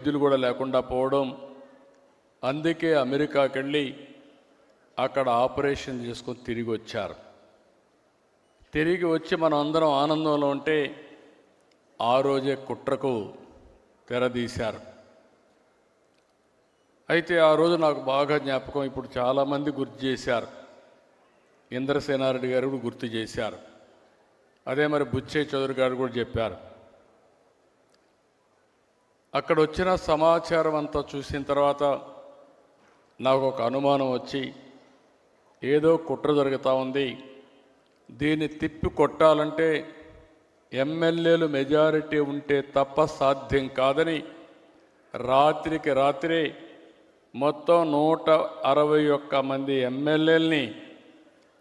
వైద్యులు కూడా లేకుండా పోవడం. అందుకే అమెరికాకి వెళ్ళి అక్కడ ఆపరేషన్ చేసుకొని తిరిగి వచ్చారు. తిరిగి వచ్చి మనం అందరం ఆనందంలో ఉంటే ఆ రోజే కుట్రకు తెరదీశారు. అయితే ఆ రోజు నాకు బాగా జ్ఞాపకం ఇప్పుడు చాలామంది గుర్తు చేశారు. ఇంద్రసేనారెడ్డి గారు కూడా గుర్తు చేశారు. అదే మరి బుచ్చే చౌదరి గారు కూడా చెప్పారు. అక్కడ వచ్చిన సమాచారం అంతా చూసిన తర్వాత నాకు ఒక అనుమానం వచ్చి ఏదో కుట్ర జరుగుతూ ఉంది. దీన్ని తిప్పి కొట్టాలంటే ఎమ్మెల్యేలు మెజారిటీ ఉంటే తప్ప సాధ్యం కాదని రాత్రికి రాత్రి మొత్తం నూట అరవై ఒక్క మంది ఎమ్మెల్యేలని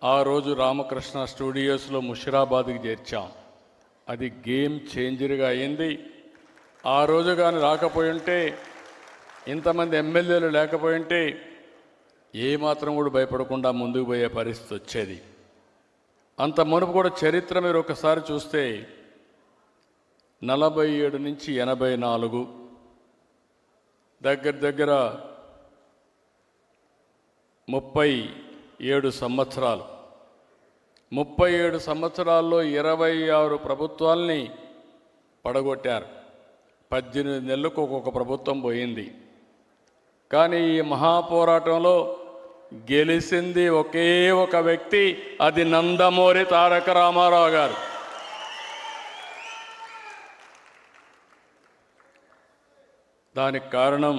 ఆ రోజు రామకృష్ణ స్టూడియోస్లో ముషిరాబాద్కి చేర్చాం. అది గేమ్ చేంజర్గా అయింది. ఆ రోజు కానీ రాకపోయి ఉంటే ఇంతమంది ఎమ్మెల్యేలు లేకపోయి ఉంటే ఏమాత్రం కూడా భయపడకుండా ముందుకు పోయే పరిస్థితి వచ్చేది. అంత మునుపు కూడా చరిత్ర మీరు ఒకసారి చూస్తే నలభై ఏడు నుంచి ఎనభై నాలుగు దగ్గర దగ్గర ముప్పై ఏడు సంవత్సరాలు. ముప్పై ఏడు సంవత్సరాల్లో ఇరవై ఆరు ప్రభుత్వాల్ని పడగొట్టారు. పద్దెనిమిది నెలలకు ఒక్కొక్క ప్రభుత్వం పోయింది. కానీ ఈ మహాపోరాటంలో గెలిచింది ఒకే ఒక వ్యక్తి అది నందమూరి తారక రామారావు గారు. దానికి కారణం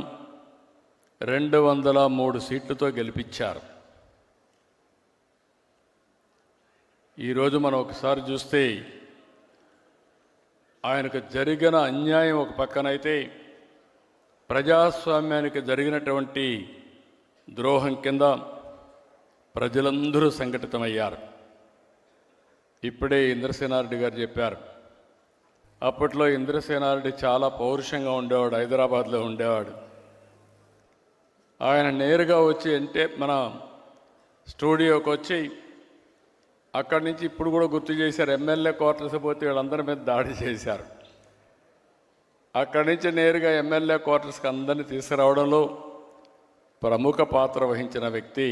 రెండు వందల మూడు సీట్లతో గెలిపించారు. ఈరోజు మనం ఒకసారి చూస్తే ఆయనకు జరిగిన అన్యాయం ఒక పక్కనైతే ప్రజాస్వామ్యానికి జరిగినటువంటి ద్రోహం కింద ప్రజలందరూ సంఘటితమయ్యారు. ఇప్పుడే ఇంద్రసేనారెడ్డి గారు చెప్పారు అప్పట్లో ఇంద్రసేనారెడ్డి చాలా పౌరుషంగా ఉండేవాడు హైదరాబాద్లో ఉండేవాడు. ఆయన నేరుగా వచ్చి అంటే మన స్టూడియోకి వచ్చి అక్కడి నుంచి ఇప్పుడు కూడా గుర్తు చేశారు ఎమ్మెల్యే క్వార్టర్స్ పోతే వీళ్ళందరి మీద దాడి చేశారు. అక్కడి నుంచి నేరుగా ఎమ్మెల్యే క్వార్టర్స్కి అందరినీ తీసుకురావడంలో ప్రముఖ పాత్ర వహించిన వ్యక్తి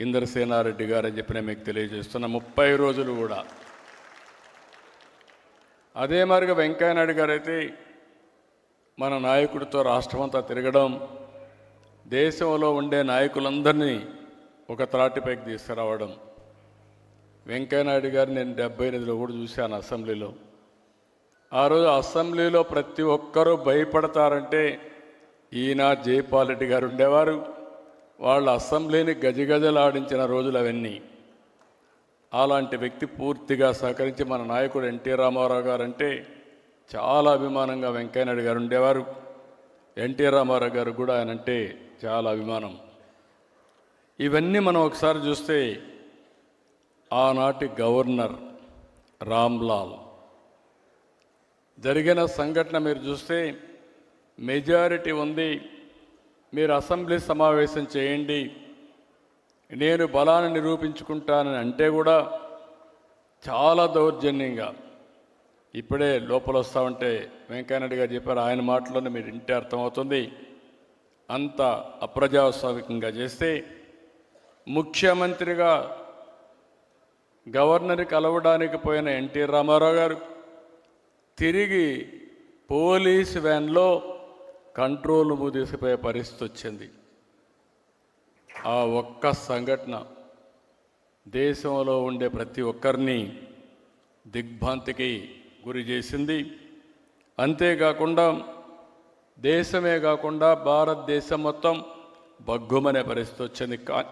ఇంద్రసేనారెడ్డి గారు అని చెప్పి నేను మీకు తెలియజేస్తున్న. ముప్పై రోజులు కూడా. అదే మరిగా వెంకయ్యనాయుడు గారు అయితే మన నాయకుడితో రాష్ట్రమంతా తిరగడం దేశంలో ఉండే నాయకులందరినీ ఒక త్రాటిపైకి తీసుకురావడం వెంకయ్యనాయుడు గారు నేను డెబ్బై ఎనిమిదిలో కూడా చూశాను అసెంబ్లీలో. ఆ రోజు అసెంబ్లీలో ప్రతి ఒక్కరూ భయపడతారంటే ఈయన జైపాల్ రెడ్డి గారు ఉండేవారు. వాళ్ళు అసెంబ్లీని గజగజలాడించిన రోజులు అవన్నీ. అలాంటి వ్యక్తి పూర్తిగా సహకరించి మన నాయకుడు ఎన్టీ రామారావు గారు అంటే చాలా అభిమానంగా వెంకయ్యనాయుడు గారు ఉండేవారు. ఎన్టీ రామారావు గారు కూడా ఆయన అంటే చాలా అభిమానం. ఇవన్నీ మనం ఒకసారి చూస్తే ఆనాటి గవర్నర్ రామ్లాల్. జరిగిన సంఘటన మీరు చూస్తే మెజారిటీ ఉంది. మీరు అసెంబ్లీ సమావేశం చేయండి. నేను బలాన్ని నిరూపించుకుంటానని అంటే కూడా చాలా దౌర్జన్యంగా. ఇప్పుడే లోపల వస్తా ఉంటే వెంకయ్యనాయుడు గారు చెప్పారు ఆయన మాటలోనే మీరు ఇంటే అర్థమవుతుంది. అంత అప్రజాస్వామికంగా చేస్తే ముఖ్యమంత్రిగా గవర్నర్ కలవడానికి పోయిన ఎన్టీ రామారావు గారు తిరిగి పోలీస్ వ్యాన్లో కంట్రోల్ తీసుకుపోయే పరిస్థితి వచ్చింది. ఆ ఒక్క సంఘటన దేశంలో ఉండే ప్రతి ఒక్కరిని దిగ్భ్రాంతికి గురి చేసింది. అంతేకాకుండా దేశమే కాకుండా భారతదేశం మొత్తం బగ్గుమనే పరిస్థితి వచ్చింది. కా